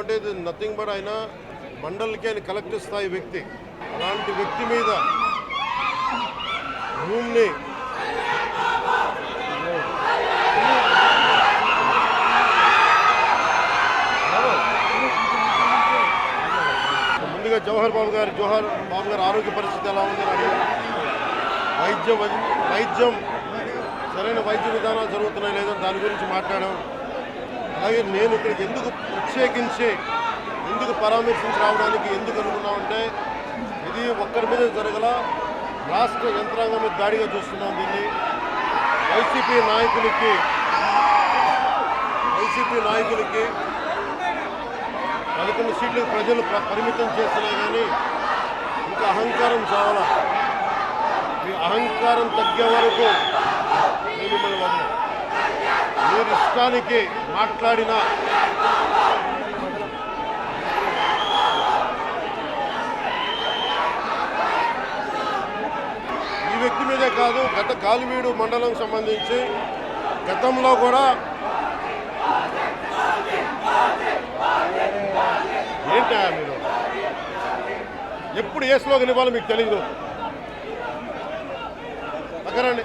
అంటే ఇది nothing but ఆయన మండలికి ఆయన కలెక్టర్ స్థాయి వ్యక్తి. అలాంటి వ్యక్తి మీద భూమిని ముందుగా జవహర్ బాబు గారి జవహర్ బాబు గారి ఆరోగ్య పరిస్థితి ఎలా ఉంది? అడిగారు వైద్యం వైద్యం సరైన వైద్య విధానాలు జరుగుతున్నాయి లేదని దాని గురించి మాట్లాడాం. అలాగే నేను ఇక్కడికి ఎందుకు ప్రత్యేకించి ఎందుకు పరామర్శించి రావడానికి ఎందుకు అనుకున్నామంటే ఇది ఒక్కరి మీద జరగల రాష్ట్ర యంత్రాంగం మీద దాడిగా చూస్తున్నాం దీన్ని. వైసీపీ నాయకులకి వైసీపీ నాయకులకి పదకొండు సీట్లు ప్రజలు పరిమితం చేస్తున్నా కానీ ఇంకా అహంకారం చావాలా. మీ అహంకారం తగ్గే వరకు నేను మిమ్మల్ని మీరు ఇష్టానికి మాట్లాడిన ఈ వ్యక్తి మీదే కాదు గత కాలివీడు మండలం సంబంధించి గతంలో కూడా ఏంటా మీరు? ఎప్పుడు ఏ స్లోగన్ ఇవ్వాలో మీకు తెలియదు పక్కరండి.